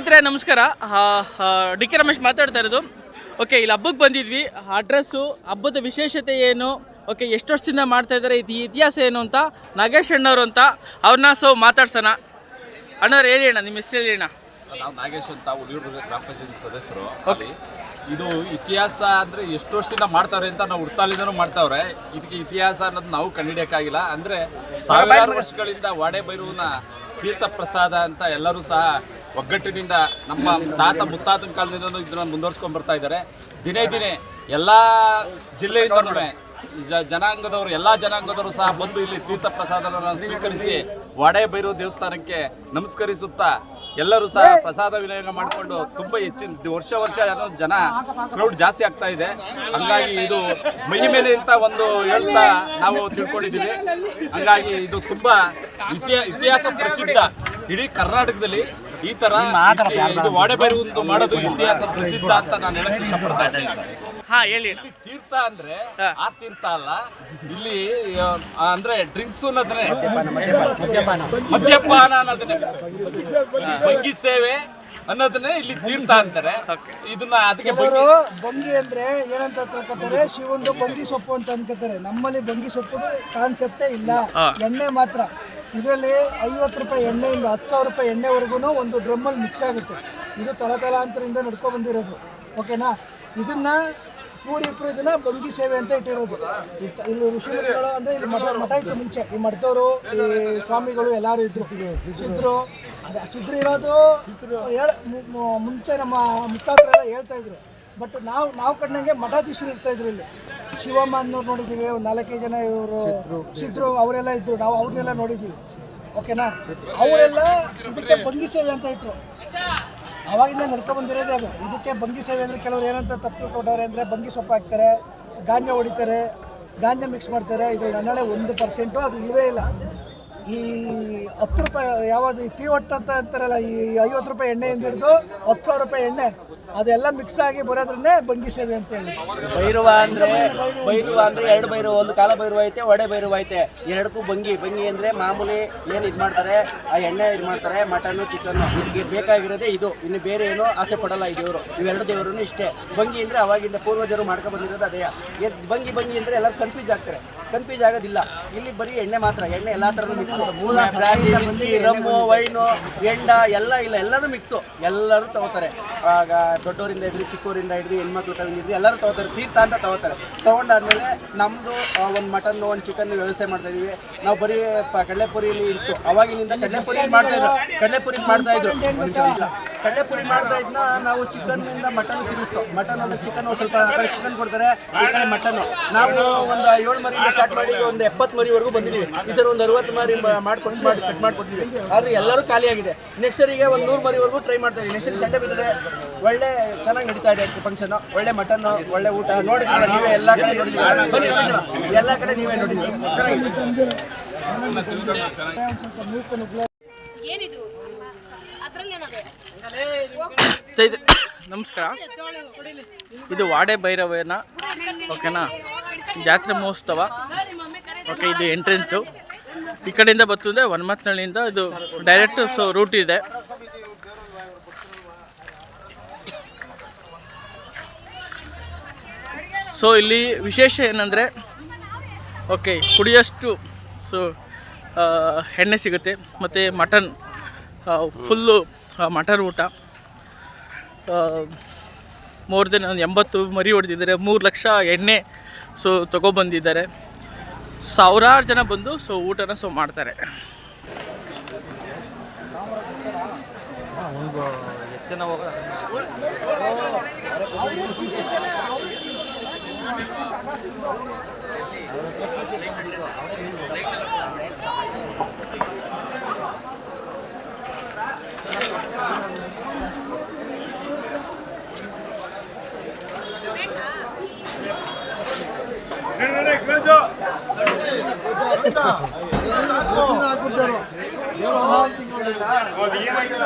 ಸ್ನೇಹಿತರೆ ನಮಸ್ಕಾರ. D K Ramesh ಮಾತಾಡ್ತಾ ಇರೋದು. ಓಕೆ ಇಲ್ಲಿ ಹಬ್ಬಕ್ಕೆ ಬಂದಿದ್ವಿ. ಅಡ್ರೆಸ್ಸು ಹಬ್ಬದ ವಿಶೇಷತೆ ಏನು? ಓಕೆ ಎಷ್ಟು ವರ್ಷದಿಂದ ಮಾಡ್ತಾ ಇದ್ದಾರೆ? ಇದು ಇತಿಹಾಸ ಏನು ಅಂತ ನಾಗೇಶ್ ಅಣ್ಣವ್ರು ಅಂತ ಅವ್ರನ್ನ ಸೊ ಮಾತಾಡ್ಸೋಣ. ಅಣ್ಣವ್ರು ಹೇಳಿ ಅಣ್ಣ ನಿಮ್ಮ ಹೆಸರು ಹೇಳಿ ಅಣ್ಣ. ನಾವು ನಾಗೇಶ್ ಅಂತ ಉಳಿಯೂರು ಗ್ರಾಮ ಪಂಚಾಯತಿ ಸದಸ್ಯರು. ಓಕೆ ಇದು ಇತಿಹಾಸ ಅಂದರೆ ಎಷ್ಟು ವರ್ಷದಿಂದ ಮಾಡ್ತಾವ್ರೆ ಅಂತ ನಾವು ಹುಡ್ತಾಲಿಂದನೂ ಮಾಡ್ತಾವ್ರೆ. ಇದಕ್ಕೆ ಇತಿಹಾಸ ಅನ್ನೋದು ನಾವು ಕಂಡಿಡಿಯಕ್ಕಾಗಿಲ್ಲ ಅಂದ್ರೆ ಸಾವಿರಾರು ವರ್ಷಗಳಿಂದ ವಾಡೆ ಬೈರುವನ ತೀರ್ಥ ಪ್ರಸಾದ ಅಂತ ಎಲ್ಲರೂ ಸಹ ಒಗ್ಗಟ್ಟಿನಿಂದ ನಮ್ಮ ತಾತ ಮುತ್ತಾತನ ಕಾಲದಿಂದ ಇದನ್ನ ಮುಂದುವರ್ಸ್ಕೊಂಡ್ ಬರ್ತಾ ಇದ್ದಾರೆ. ದಿನೇ ದಿನೇ ಎಲ್ಲ ಜಿಲ್ಲೆಯಿಂದನೂ ಜ- ಜನಾಂಗದವರು, ಎಲ್ಲ ಜನಾಂಗದವರು ಸಹ ಬಂದು ಇಲ್ಲಿ ತೀರ್ಥ ಪ್ರಸಾದವನ್ನು ಸ್ವೀಕರಿಸಿ ವಾಡೆ ಬೈರು ದೇವಸ್ಥಾನಕ್ಕೆ ನಮಸ್ಕರಿಸುತ್ತಾ ಎಲ್ಲರೂ ಸಹ ಪ್ರಸಾದ ವಿನಿಯೋಗ ಮಾಡಿಕೊಂಡು ತುಂಬಾ ಹೆಚ್ಚಿನ ವರ್ಷ ವರ್ಷ ಜನ ಕ್ರೌಡ್ ಜಾಸ್ತಿ ಆಗ್ತಾ ಇದೆ. ಹಂಗಾಗಿ ಇದು ಮಹಿಮೇಲೆ ಅಂತ ಒಂದು ಹೇಳ್ತಾ ನಾವು ತಿಳ್ಕೊಂಡಿದ್ದೀವಿ. ಹಂಗಾಗಿ ಇದು ತುಂಬಾ ಇತಿಹಾಸ ಇತಿಹಾಸ ಪ್ರಸಿದ್ಧ. ಇಡೀ ಕರ್ನಾಟಕದಲ್ಲಿ ಈ ತರ ಇದು ಒಂದು ಮಾಡೋದು ಇತಿಹಾಸ ಪ್ರಸಿದ್ಧ ಅಂತ ನಾನು ಹೇಳಕ್ ಇಷ್ಟಪಡ್ತಾ ಇದ್ದೀನಿ. ಹಾ ಹೇಳಿ. ತೀರ್ಥ ಅಂದ್ರೆ ಆ ತೀರ್ಥ ಅಲ್ಲ ಇಲ್ಲಿ ಅಂದ್ರೆ ಡ್ರಿಂಕ್ಸ್ ಅನ್ನೋದನ್ನೇ. ಮದ್ಯಪಾನ ಅನ್ನೋದನ್ನೇ. ಭಂಗಿ ಸೇವೆ ಅನ್ನೋದನ್ನೇ ಇಲ್ಲಿ ತೀರ್ಥ ಅಂತಾರೆ. ಇದನ್ನ ಅದಕ್ಕೆ ಭಂಗಿ ಬಂಗಿ ಅಂದ್ರೆ ಏನಂತ ತಿಳ್ಕೊತಾರೆ? ಶಿವಂದು ಬಂಗಿ ಸೊಪ್ಪು ಅಂತ ಅನ್ಕೋತಾರೆ ನಮ್ಮಲ್ಲಿ ಬಂಗಿ ಸೊಪ್ಪು ಕಾನ್ಸೆಪ್ಟೇ ಇಲ್ಲ. ಎಣ್ಣೆ ಮಾತ್ರ. ಇದರಲ್ಲಿ ಐವತ್ತು ರೂಪಾಯಿ ಎಣ್ಣೆಯಿಂದ ಹತ್ತು ಸಾವಿರ ರೂಪಾಯಿ ಎಣ್ಣೆವರೆಗೂ ಒಂದು ಡ್ರಮ್ಮಲ್ಲಿ ಮಿಕ್ಸ್ ಆಗುತ್ತೆ. ಇದು ತಲಕಾಲಾಂತರಿಂದ ನಡ್ಕೊ ಬಂದಿರೋದು. ಓಕೆನಾ ಇದನ್ನ ಪೂರ್ವಿಕರು ಇದನ್ನ ಬಂಗಿ ಸೇವೆ ಅಂತ ಇಟ್ಟಿರೋದು. ಇಲ್ಲಿ ಋಷಿಮುನಿಗಳು ಅಂದ್ರೆ ಇಲ್ಲಿ ಮಠ ಮಠ ಇತ್ತು ಮುಂಚೆ. ಈ ಮಠದವರು ಈ ಸ್ವಾಮಿಗಳು ಎಲ್ಲರೂ ಇದ್ರು. ಸಿದ್ರು ಅದೇ ಸಿದ್ರು ಇರೋದು ಹೇಳ ಮುಂಚೆ ನಮ್ಮ ಮುತ್ತಾತರೆಲ್ಲ ಹೇಳ್ತಾ ಇದ್ರು. ಬಟ್ ನಾವು ನಾವು ಕಂಡಂಗೆ ಮಠಾಧೀಶರು ಇರ್ತಾ ಇದ್ರು ಇಲ್ಲಿ. ಶಿವಮ್ಮ ಅನ್ನೋರು ನೋಡಿದ್ದೀವಿ ಒಂದು ನಾಲ್ಕೈದು ಜನ ಇವರು ಸಿದ್ರು ಅವರೆಲ್ಲ ಇದ್ರು. ನಾವು ಅವ್ರನ್ನೆಲ್ಲ ನೋಡಿದ್ದೀವಿ ಓಕೆನಾ? ಅವರೆಲ್ಲ ಇದಕ್ಕೆ ಬಂಗಿ ಸೇವೆ ಅಂತ ಇಟ್ರು. ಅವಾಗಿಂದ ನಡ್ಕೊ ಬಂದಿರೋದೇ ಅದು. ಇದಕ್ಕೆ ಬಂಗಿ ಸೇವೆ ಅಂದರೆ ಕೆಲವರು ಏನಂತ ತಪ್ಪು ತಿಳ್ಕೊಂಡವ್ರೆ ಅಂದರೆ ಬಂಗಿ ಸೊಪ್ಪು ಹಾಕ್ತಾರೆ, ಗಾಂಜಾ ಹೊಡಿತಾರೆ, ಗಾಂಜಾ ಮಿಕ್ಸ್ ಮಾಡ್ತಾರೆ. ಇದು ನನ್ನಳೆ ಒಂದು ಪರ್ಸೆಂಟು ಅದು ಇವೇ ಇಲ್ಲ. ಈ ಹತ್ತು ರೂಪಾಯಿ ಯಾವುದು ಈ ಪಿ ಒಟ್ಟು ಅಂತ ಅಂತಾರಲ್ಲ, ಈ ಐವತ್ತು ರೂಪಾಯಿ ಎಣ್ಣೆಯಿಂದ ಹಿಡಿದು ಹತ್ತು ಸಾವಿರ ರೂಪಾಯಿ ಎಣ್ಣೆ. ಅದೆಲ್ಲ ಮಿಕ್ಸ್ ಆಗಿ ಬರೋದ್ರನ್ನೇ ಬಂಗಿ ಸೇವೆ ಅಂತ ಹೇಳಿ. ಭೈರವ ಅಂದ್ರೆ ಭೈರವ ಅಂದ್ರೆ ಎರಡು ಭೈರವ, ಒಂದು ಕಾಲ ಭೈರವ ಐತೆ, ಒಡೆ ಭೈರವ ಐತೆ. ಎರಡಕ್ಕೂ ಬಂಗಿ ಬಂಗಿ ಅಂದ್ರೆ ಮಾಮೂಲಿ ಏನು ಇದು ಮಾಡ್ತಾರೆ? ಆ ಎಣ್ಣೆ ಇದು ಮಾಡ್ತಾರೆ ಮಟನ್ ಚಿಕನ್ ಇದಕ್ಕೆ ಬೇಕಾಗಿರೋದೇ ಇದು. ಇನ್ನು ಬೇರೆ ಏನು ಆಸೆ ಪಡಲ್ಲ ಈ ದೇವರು. ಇವೆರಡು ದೇವರು ಇಷ್ಟೇ. ಬಂಗಿ ಅಂದ್ರೆ ಅವಾಗಿಂದ ಪೂರ್ವಜರು ಮಾಡ್ಕೊಂಡ್ ಬಂದಿರೋದು ಅದೇ. ಬಂಗಿ ಬಂಗಿ ಅಂದ್ರೆ ಎಲ್ಲರೂ ಕನ್ಫ್ಯೂಸ್ ಆಗ್ತಾರೆ. ಕನ್ಫ್ಯೂಸ್ ಆಗೋದಿಲ್ಲ. ಇಲ್ಲಿ ಬರೀ ಎಣ್ಣೆ ಮಾತ್ರ, ಎಣ್ಣೆ ಎಲ್ಲಾ ಥರನೂ mix brandy whisky rum wine ಎಂಡ, ಎಲ್ಲ ಇಲ್ಲ ಎಲ್ಲರೂ ಮಿಕ್ಸು ಎಲ್ಲರೂ ತಗೋತಾರೆ. ಆಗ ದೊಡ್ಡವರಿಂದ ಹಿಡಿದು, ಚಿಕ್ಕವರಿಂದ ಹಿಡಿದು, ಹೆಣ್ಮಕ್ಳು ಹಿಡಿದು, ಎಲ್ಲರೂ ತಗೋತಾರೆ. ತೀರ್ಥ ಅಂತ ತಗೋತಾರೆ. ತಗೊಂಡಾದ್ಮೇಲೆ ನಮ್ಮದು ಒಂದು ಮಟನ್ ಒಂದು ಚಿಕನ್ ವ್ಯವಸ್ಥೆ ಮಾಡ್ತಾ ಇದೀವಿ. ನಾವು ಬರೀ ಕಡಲೆಪುರಿಲಿ ಇತ್ತು ಅವಾಗಿನಿಂದ ಕಡಲೆಪುರಿ ಮಾಡ್ತಾ ಇದ್ರು. ಕಡಲೆಪುರಿ ಮಾಡ್ತಾ ಇದ್ರು. ಕಡಲೆಪುರಿ ಮಾಡ್ತಾ ಇದ್ನ, ನಾವು ಚಿಕನ್ ಇಂದ ಮಟನ್ ತಿನ್ನಿಸ್ತೋ ಮಟನ್ ಅಂದ್ರೆ ಚಿಕನ್ ಸ್ವಲ್ಪ ಆ ಚಿಕನ್ ಕೊಡ್ತಾರೆ, ಈ ಕಡೆ ಮಟನ್ ನಾವು ಒಂದು ಏಳು ಮರಿಯಿಂದ ಸ್ಟಾರ್ಟ್ ಮಾಡಿ ಒಂದು ಎಪ್ಪತ್ತು ಮರಿವರೆಗೂ ಬಂದಿದ್ದೀವಿ. ಈ ಸರ್ ಒಂದು ಅರವತ್ತು ಮರಿ ಮಾಡ್ಕೊಂಡು ಮಾಡಿ ಕಟ್ ಮಾಡ್ಕೊಡ್ತೀವಿ ಆದ್ರೆ ಎಲ್ಲರೂ ಖಾಲಿಯಾಗಿದೆ ನೆಕ್ಸ್ಟ್ ಸರಿಗೆ ಒಂದು ನೂರು ಮರಿವರೆಗೂ ಟ್ರೈ ಮಾಡ್ತಾ ನೆಕ್ಸ್ಟ್ ಸರಿ ಸಂಡೆ ಬಿದ್ದರೆ ಒಳ್ಳೆ ಚೆನ್ನಾಗಿ ನಡೀತಾ ಇದೆ ಫಂಕ್ಷನ್ ಒಳ್ಳೆ ಮಟನ್ ಒಳ್ಳೆ ಊಟ. ನೋಡಿದ್ರಲ್ಲ, ನೀವೇ ಎಲ್ಲ ಕಡೆ ನೋಡಿದ್ದೀವಿ ಬನ್ನಿ. ಎಲ್ಲ ಕಡೆ ನೀವೇ ನೋಡಿದ್ದೀವಿ ಚೆನ್ನಾಗಿದೆ. ಚೈತ್ರ ನಮಸ್ಕಾರ. ಇದು ವಾಡೆ ಭೈರವೇನ ಓಕೆನಾ? ಜಾತ್ರೆ ಮಹೋತ್ಸವ. ಓಕೆ ಇದು ಎಂಟ್ರೆನ್ಸು ಈ ಕಡೆಯಿಂದ ಬರ್ತಂದ್ರೆ ಒನ್ಮತ್ನಳ್ಳಿಯಿಂದ ಇದು ಡೈರೆಕ್ಟ್ ಸೊ ರೂಟ್ ಇದೆ. ಸೊ ಇಲ್ಲಿ ವಿಶೇಷ ಏನಂದರೆ ಓಕೆ ಕುಡಿಯೋಷ್ಟು ಸೊ ಎಣ್ಣೆ ಸಿಗುತ್ತೆ. ಮತ್ತು ಮಟನ್ ಫುಲ್ಲು ಮಟನ್ ಊಟ. ಮೋರ್ ದೆನ್ ಒಂದು ಎಂಬತ್ತು ಮರಿ ಹೊಡೆದಿದ್ದಾರೆ, ಮೂರು ಲಕ್ಷ ಎಣ್ಣೆ ಸೊ ತೊಗೊಬಂದಿದ್ದಾರೆ. ಸಾವಿರಾರು ಜನ ಬಂದು ಸೊ ಊಟನ ಸೊ ಮಾಡ್ತಾರೆ. ಏನಾಗಿಲ್ಲ